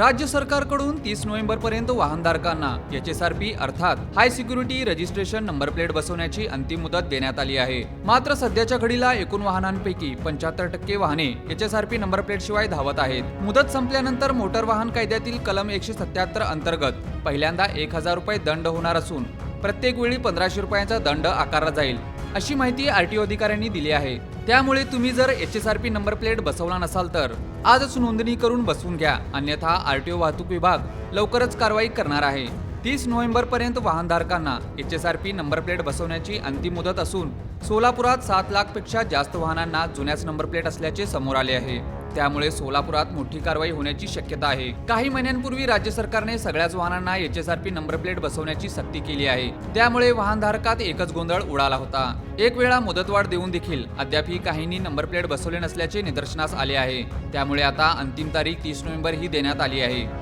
राज्य सरकारकडून तीस नोव्हेंबर पर्यंत वाहनधारकांना एच एस आर पी अर्थात high security registration number plate बसवण्याची अंतिम मुदत देण्यात आली आहे. मात्र सध्याच्या घडीला एकूण वाहनांपैकी पंच्याहत्तर टक्के वाहने H S R P number plate शिवाय धावत आहेत. मुदत संपल्यानंतर मोटर वाहन कायद्यातील कलम एकशे सत्याहत्तर अंतर्गत पहिल्यांदा एक हजार रुपये दंड होणार असून प्रत्येक वेळी पंधराशे रुपयांचा दंड आकारला जाईल. अशी माहिती आरटीओ अधिकाऱ्यांनी दिली आहे. त्यामुळे तुम्ही जर H S R P number plate बसवला नसाल तर आजच नोंदणी करून बसवून घ्या. अन्यथा आरटीओ वाहतूक विभाग लवकरच कारवाई करणार आहे. तीस नोव्हेंबरपर्यंत वाहनधारकांना H S R P number plate बसवण्याची अंतिम मुदत असून सोलापुरात सात लाखपेक्षा जास्त वाहनांना जुन्याच नंबर प्लेट असल्याचे समोर आले आहे. त्यामुळे सोलापुरात मोठी कारवाई होण्याची शक्यता आहे. काही महिन्यांपूर्वी राज्य सरकारने सगळ्याच वाहनांना H S R P number plate बसवण्याची सक्ती केली आहे. त्यामुळे वाहनधारकात एकच गोंधळ उडाला होता. एक वेळा मुदतवाढ देऊन देखील अद्यापही काहींनी नंबर प्लेट बसवले नसल्याचे निदर्शनास आले आहे. त्यामुळे आता अंतिम तारीख तीस नोव्हेंबर ही देण्यात आली आहे.